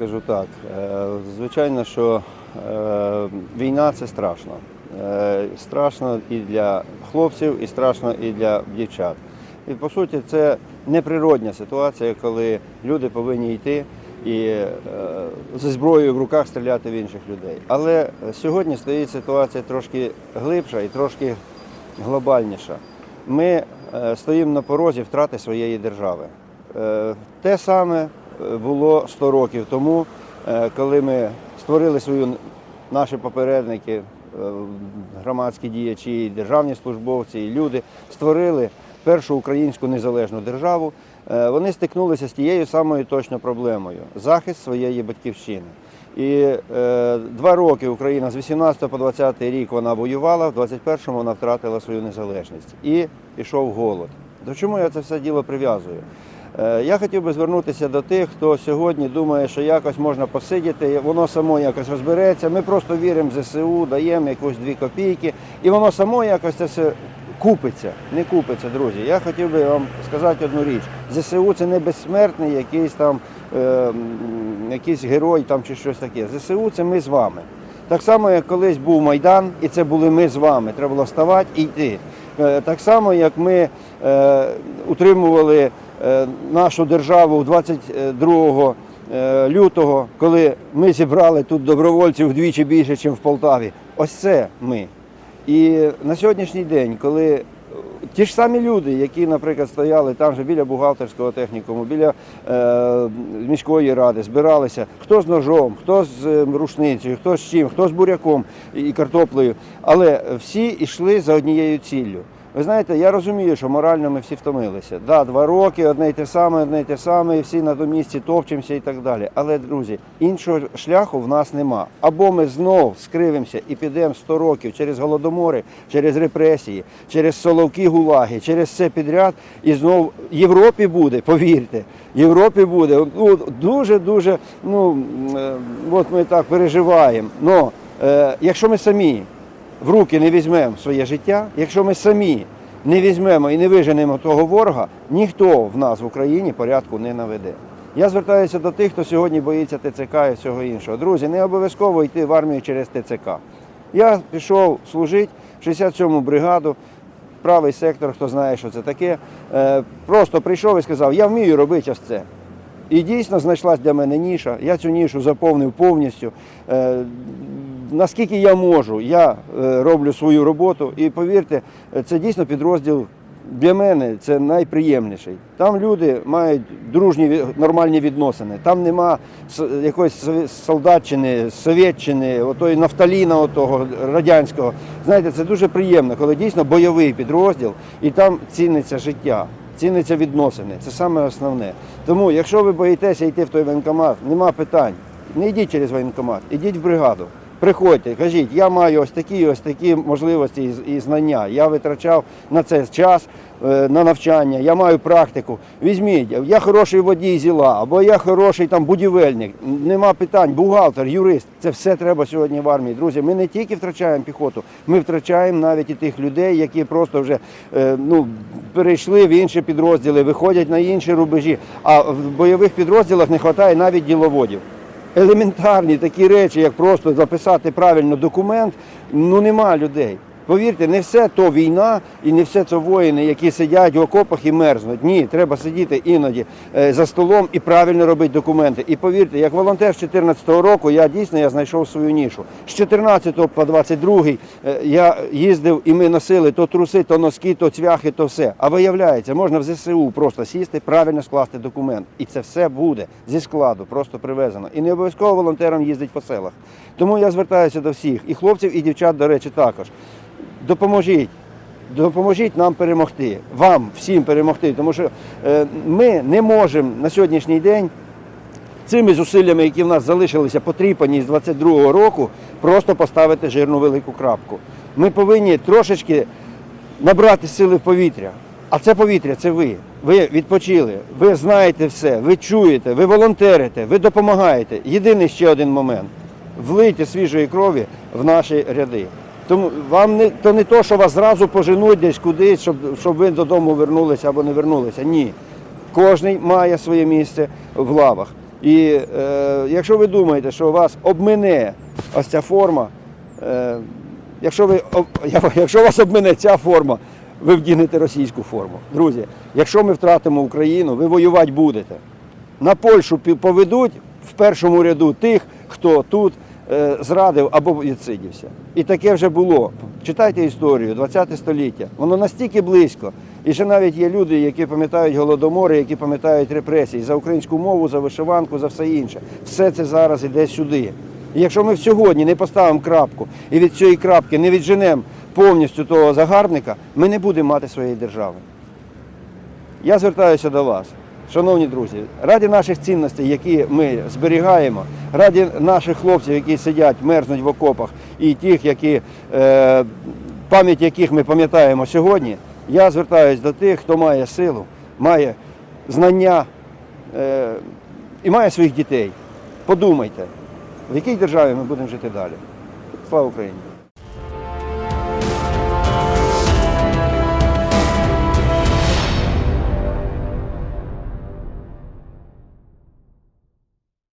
скажу так. Е, Звичайно, що е, війна це страшно. Е, Страшно і для хлопців, і страшно і для дівчат. І по суті, це неприродня ситуація, коли люди повинні йти і зі зброєю в руках стріляти в інших людей. Але сьогодні стоїть ситуація трошки глибша і трошки глобальніша. Ми стоїмо на порозі втрати своєї держави. Те саме було 100 років тому, е, коли ми створили свою наші попередники, е, громадські діячі, державні службовці, і люди створили першу українську незалежну державу. Е, Вони стикнулися з тією самою точно проблемою захист своєї батьківщини. І е, два роки Україна з 18 по 20 рік вона воювала, в 21-му вона втратила свою незалежність і пішов голод. До чому я це все діло прив'язую? Е, я хотів би звернутися до тих, хто сьогодні думає, що якось можна посидіти, воно само якось розбереться. Ми просто віримо в ЗСУ, даємо якусь дві копійки, і воно само якось це все купиться. Не купиться, друзі. Я хотів би вам сказати одну річ: ЗСУ це не безсмертний якийсь там е, якийсь герой там чи щось таке. ЗСУ це ми з вами. Так само, як колись був Майдан, і це були ми з вами. Треба було вставати і йти. Е, Так само, як ми е, утримували нашу державу 22 е, лютого, коли ми зібрали тут добровольців вдвічі більше, ніж в Полтаві. Ось це ми. І на сьогоднішній день, коли е, ті ж самі люди, які, наприклад, стояли там же біля бухгалтерського технікуму, біля е, міської ради, збиралися, хто з ножом, хто з е, рушницею, хто з чим, хто з буряком і картоплею, але всі йшли за однією ціллю. Ви знаєте, я розумію, що морально ми всі втомилися. Да, два роки, одне й те саме, одне й те саме, і всі на тому місці топчемося і так далі. Але, друзі, іншого шляху в нас нема. Або ми знов скривимося і підемо 100 років через голодомори, через репресії, через соловки гулаги, через все підряд, і знов Європі буде, повірте, Європі буде. Ну, дуже-дуже, ну, е, от ми так переживаємо. Но е, якщо ми самі в руки не візьмемо своє життя, якщо ми самі не візьмемо і не виженемо того ворога, ніхто в нас в Україні порядку не наведе. Я звертаюся до тих, хто сьогодні боїться ТЦК і всього іншого. Друзі, не обов'язково йти в армію через ТЦК. Я пішов служити в 67-му бригаду, правий сектор, хто знає, що це таке. Е, Просто прийшов і сказав, я вмію робити ось це. І дійсно знайшлась для мене ніша. Я цю нішу заповнив повністю. Наскільки я можу, я е, роблю свою роботу. І повірте, це дійсно підрозділ для мене це найприємніший. Там люди мають дружні нормальні відносини. Там нема якоїсь солдатчини, совєтчини, отої нафталіна, отого радянського. Знаєте, це дуже приємно, коли дійсно бойовий підрозділ і там ціниться життя. Ціниться відносини, це саме основне. Тому, якщо ви боїтеся йти в той воєнкомат, нема питань. Не йдіть через воєнкомат, ідіть в бригаду. Приходьте, кажіть, я маю ось такі, ось такі можливості і, знання. Я витрачав на це час, е, на навчання, я маю практику. Візьміть, я хороший водій зіла, або я хороший там будівельник. Нема питань, бухгалтер, юрист. Це все треба сьогодні в армії. Друзі, ми не тільки втрачаємо піхоту, ми втрачаємо навіть і тих людей, які просто вже е, ну, перейшли в інші підрозділи, виходять на інші рубежі. А в бойових підрозділах не вистачає навіть діловодів. Елементарні такі речі, як просто записати правильно документ, ну нема людей. Повірте, не все то війна і не все це воїни, які сидять в окопах і мерзнуть. Ні, треба сидіти іноді е, за столом і правильно робити документи. І повірте, як волонтер з 2014 року я дійсно я знайшов свою нішу. З 14 по 22 е, я їздив і ми носили то труси, то носки, то цвяхи, то все. А виявляється, можна в ЗСУ просто сісти, правильно скласти документ. І це все буде зі складу, просто привезено. І не обов'язково волонтерам їздить по селах. Тому я звертаюся до всіх, і хлопців, і дівчат, до речі, також. Допоможіть. Допоможіть нам перемогти, вам всім перемогти, тому що е, ми не можемо на сьогоднішній день цими зусиллями, які в нас залишилися потріпані з 22-го року, просто поставити жирну велику крапку. Ми повинні трошечки набрати сили в повітря. А це повітря це ви. Ви відпочили, ви знаєте все, ви чуєте, ви волонтерите, ви допомагаєте. Єдиний ще один момент влийте свіжої крові в наші ряди. Тому вам не то не то, що вас зразу поженуть десь кудись, щоб, щоб ви додому вернулися або не вернулися. Ні. Кожний має своє місце в лавах. І е, якщо ви думаєте, що вас обмине ось ця форма, е, якщо, ви, якщо вас обмине ця форма, ви вдягнете російську форму. Друзі, якщо ми втратимо Україну, ви воювати будете. На Польщу поведуть в першому ряду тих, хто тут зрадив або відсидівся. І таке вже було. Читайте історію, 20 століття. Воно настільки близько. І ще навіть є люди, які пам'ятають голодомори, які пам'ятають репресії за українську мову, за вишиванку, за все інше. Все це зараз іде сюди. І якщо ми сьогодні не поставимо крапку і від цієї крапки не відженемо повністю того загарбника, ми не будемо мати своєї держави. Я звертаюся до вас, шановні друзі, раді наших цінностей, які ми зберігаємо, раді наших хлопців, які сидять, мерзнуть в окопах, і тих, які, е, пам'ять яких ми пам'ятаємо сьогодні, я звертаюся до тих, хто має силу, має знання е, і має своїх дітей. Подумайте, в якій державі ми будемо жити далі. Слава Україні!